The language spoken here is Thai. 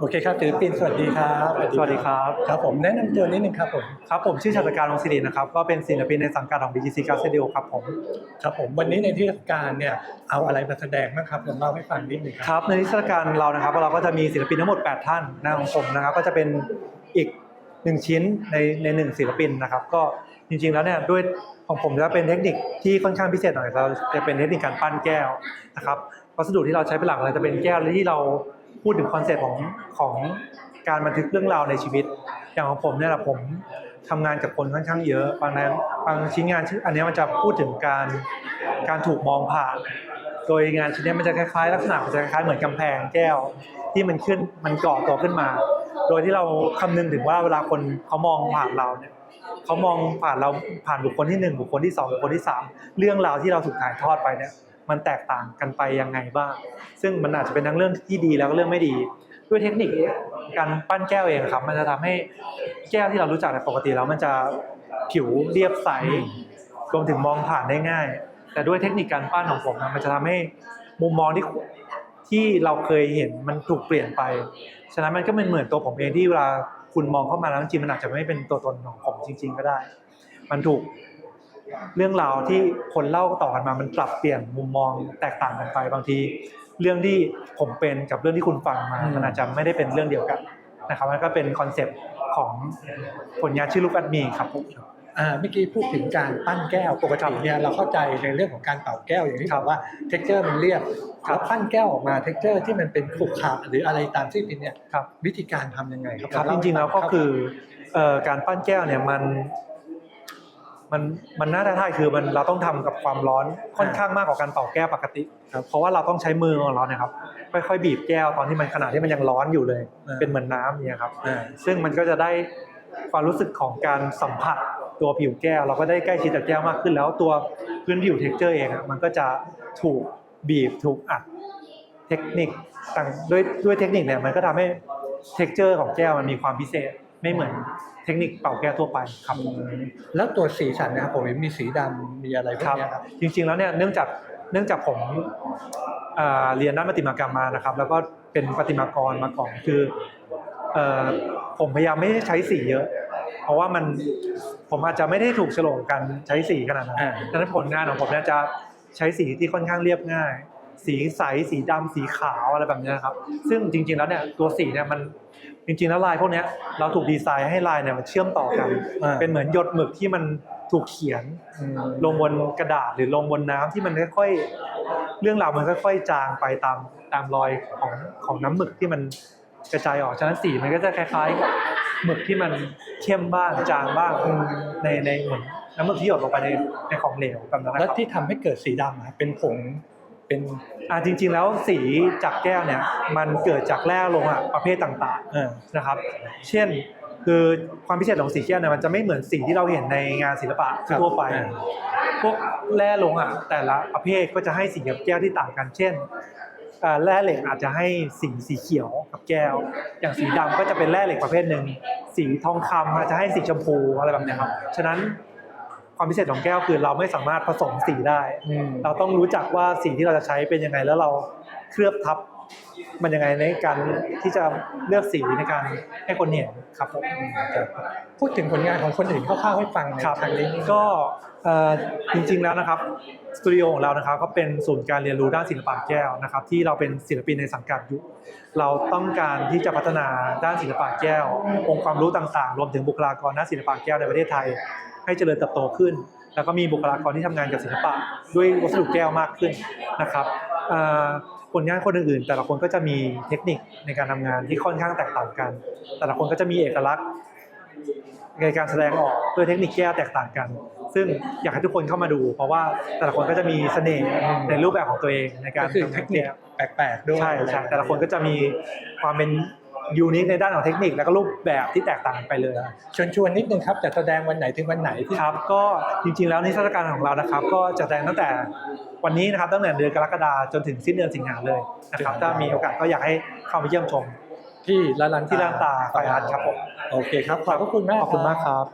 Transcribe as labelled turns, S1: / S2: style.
S1: โอเคครับศิลปินสวัสดีครับ
S2: สวัสดีครับ
S1: ครับผมแนะนำตัวนิดนึงครับผม
S2: ครับผมชื่อชาตการวงศิรินะครับก็เป็นศิลปินในสังกัดของ BGC Card Studio ครับผม
S1: ครับผมวันนี้ในเทศกาลเนี่ยเอาอะไรมาแสดงบ้างครับลองเล่าให้ฟังนิดนึง
S2: ค
S1: ครับ
S2: รับในนิทรรศการเรานะครับเราก็จะมีศิลปินทั้งหมด 8 ท่านนะของผมนะครับก็จะเป็นอีกหนึ่งชิ้นในในหนึ่งศิลปินนะครับก็จริงๆแล้วเนี่ยด้วยของผมจะเป็นเทคนิคที่ค่อนข้างพิเศษหน่อยเราจะเป็นเทคนิคการปั้นแก้วนะครับวัสดุที่เราใช้เป็นหลักเลยจะเป็นแก้วที่เรา พูดถึงคอนเซ็ปต์ของของการบันทึกเรื่องราวในชีวิต อย่างของผมเนี่ยแหละผมทำงานกับคนค่อนข้างเยอะบางนั้นบางชิ้นงานอันนี้มันจะพูดถึงการการถูกมองผ่าน โดยงานชิ้นนี้มันจะคล้ายๆ ลักษณะมันจะคล้ายๆเหมือนกำแพงแก้วที่มันขึ้นมันก่อตัวขึ้นมา โดยที่เราคำนึงถึงว่าเวลาคนเขามองผ่านเราเนี่ยเขามองผ่านเราผ่านบุคคลที่หนึ่งบุคคลที่สองบุคคลที่สามเรื่องราวที่เราถูกถ่ายทอดไปเนี่ย มันแตกต่างกันไปยังไงบ้าง ซึ่งมันอาจจะเป็นทั้งเรื่องที่ดีแล้วก็เรื่องไม่ดี ด้วยเทคนิคการปั้นแก้วเองครับ มันจะทำให้แก้วที่เรารู้จักในปกติแล้วมันจะผิวเรียบใสรวมถึงมองผ่านได้ง่าย แต่ด้วยเทคนิคการปั้นของผมนะมันจะทำให้มุมมองที่ที่เราเคยเห็นมันถูกเปลี่ยนไป ฉะนั้นมันก็เป็นเหมือนตัวผมเองที่เวลาคุณมองเข้ามาแล้วจริงมันอาจจะไม่เป็นตัวตนของผมจริง ๆ ก็ได้ มันถูก เรื่องราวที่คนเล่าต่อกันมามันปรับเปลี่ยนมุมมองแตกต่างกันไปบางที เรื่องที่ผมเป็นกับเรื่องที่คุณฟังมามันอาจจะไม่ได้เป็นเรื่องเดียวกันนะครับมันก็เป็นคอนเซปต์ของผลงานชื่อลูกอัดมีครับผม
S1: อ่าเมื่อกี้พูดถึงการปั้นแก้วปกติเนี่ยเราเข้าใจในเรื่องของการเป่าแก้วอย่างที่บอกว่าเท็กเจอร์มันเรียบแล้วปั้นแก้วออกมาเท็กเจอร์ที่มันเป็นขรุขระหรืออะไรตามที่เป็นเนี่ย
S2: ครับ
S1: วิธีการทำยังไงครับ
S2: ครับ
S1: เา
S2: จ
S1: เาให้
S2: ริงๆแล้วก็
S1: ฟั
S2: คือเอ่อการปั้นแก้วเนี่ยมัน มันมันน่าท้าทายคือมันเราต้องทำกับความร้อนค่อนข้างมากกว่าการเป่าแก้วปกติครับเพราะว่าเราต้องใช้มือของเราเนี่ยครับค่อยๆบีบแก้วตอนที่มันขณะที่มันยังร้อนอยู่เลย เป็นเหมือนน้ำเนี่ยครับ
S1: อ่า
S2: ซึ่งมันก็จะได้ความรู้สึกของการสัมผัสตัวผิวแก้ว เราก็ได้ใกล้ชิดกับแก้วมากขึ้น แล้วตัวพื้นผิวเท็กเจอร์เองอะมันก็จะถูกบีบถูกอัดเทคนิคต่างด้วยด้วยเทคนิคเนี่ยมันก็ทำให้เท็กเจอร์ของแก้วมันมีความพิเศษ ไม่เหมือนเทคนิคเป่าแก้วทั่วไปครับ
S1: แล้วตัวสีสันนะครับผมเห็นมีสีดำมีอะไรพว
S2: ค
S1: ก
S2: รับ
S1: เนี้ยครับ
S2: จริงๆแล้วเนี่ยเนื่องจากเนื่องจากผมอ่าเรียนด้านประติมากรรมมานะครับ แล้วก็เป็นประติมากรมาก่อนคือเอ่อผมพยายามไม่ได้ใช้สีเยอะ เพราะว่ามันผมอาจจะไม่ได้ถูกโฉลกกันใช้สีขนาดนั้น
S1: อ่า
S2: ดังนั้นผลงานของผมเนี่ยจะใช้สีที่ค่อนข้างเรียบง่าย สีใสสีดำสีขาวอะไรแบบเนี้ยครับ ซึ่งจริง ๆแล้วเนี่ยตัวสีเนี่ยมันจริงๆแล้วลายพวกเนี้ยเราถูกดีไซน์ให้ลายเนี่ยมันเชื่อมต่อกัน
S1: อ่า
S2: เป็นเหมือนหยดหมึกที่มันถูกเขียน
S1: อืม
S2: ลงบนกระดาษหรือลงบนน้ำที่มันค่อยๆเรื่องราวมันค่อยๆจางไปตามตามรอยของของน้ำหมึกที่มันกระจายออกฉะนั้นสีมันก็จะคล้ายๆกับหมึกที่มันเข้มบ้างจางบ้างในในเหมือนน้ำหมึกที่หยดลงไปในในของเหลวแบบนั้นนะ
S1: แล้ว
S2: ครับ
S1: ที่ทำให้เกิดสีดำอะเป็นผง เป็น
S2: อ่าจริง ๆ แล้วสีจากแก้วเนี่ยมันเกิดจากแร่โลหะประเภทต่าง
S1: เออ
S2: ๆนะครับ เช่นคือความพิเศษของสีแก้วเนี่ยมันจะไม่เหมือนสีที่เราเห็นในงานศิลปะทั่วไป พวกแร่โลหะแต่ละประเภทก็จะให้สีกับแก้วที่ต่างกัน เช่นเอ่อแร่เหล็กอาจจะให้สีสีเขียวกับแก้ว อย่างสีดำก็จะเป็นแร่เหล็กประเภทหนึ่งสีทองคำอาจจะให้สีชมพูอะไรแบบเนี้ยครับฉะนั้น ความพิเศษของแก้วคือเราไม่สามารถผสมสีได้
S1: อืม
S2: เราต้องรู้จักว่าสีที่เราจะใช้เป็นยังไง แล้วเราเคลือบทับมันยังไงในการที่จะเลือกสีในการให้คนเห็นครับผม
S1: พูดถึงผลงานของคนอื่นคร่าวๆให้ฟังใน
S2: ครับ
S1: ทางนี้
S2: ก็เอ่อจริงๆแล้วนะครับสตูดิโอของเรานะครับก็เป็นศูนย์การเรียนรู้ด้านศิลปะแก้วนะครับ ที่เราเป็นศิลปินในสังกัดอยู่เราต้องการที่จะพัฒนาด้านศิลปะแก้ว องค์ความรู้ต่างๆ รวมถึงบุคลากรด้านศิลปะแก้วในประเทศไทยให้ เจริญเติบโตขึ้น แล้วก็มีบุคลากรที่ทำงานกับศิลปะ ด้วยวัสดุแก้วมากขึ้นนะครับเอ่อผลงานคนอื่นๆ แต่ละคนก็จะมีเทคนิคในการทำงานที่ค่อนข้างแตกต่างกัน แต่ละคนก็จะมีเอกลักษณ์ในการแสดงออกด้วยเทคนิคแก้วแตกต่างกัน ซึ่งอยากให้ทุกคนเข้ามาดู เพราะว่าแต่ละคนก็จะมีเสน่ห์ในรูปแบบของตัวเองในการ
S1: ก็คือ
S2: ทำ
S1: เท
S2: งาน
S1: คนิค
S2: แก้ว
S1: แปลกๆด้วย
S2: ใช่ใช่แต่ละคนก็จะมีความเป็น ยูนิคในด้านของเทคนิคแล้วก็รูปแบบที่แตกต่างกันไปเลย
S1: เชิญชวนนิดนึงครับจะแสดงวันไหนถึงวันไหนที่
S2: ครับ ก็จริงๆแล้วนิทรรศการของเรานะครับ ก็จะแสดงตั้งแต่วันนี้นะครับตั้งแต่เดือนกรกฎาคมจนถึงสิ้นเดือนสิงหาเลยนะครับถ้ามีโอกาสก็อยากให้เข้าไปเยี่ยมชม
S1: ที่ละลัน
S2: ที่ร้านตาไฟอาร์ตครับผม
S1: โอเคครับขอบพระคุณมาก
S2: ขอบคุณมากครับ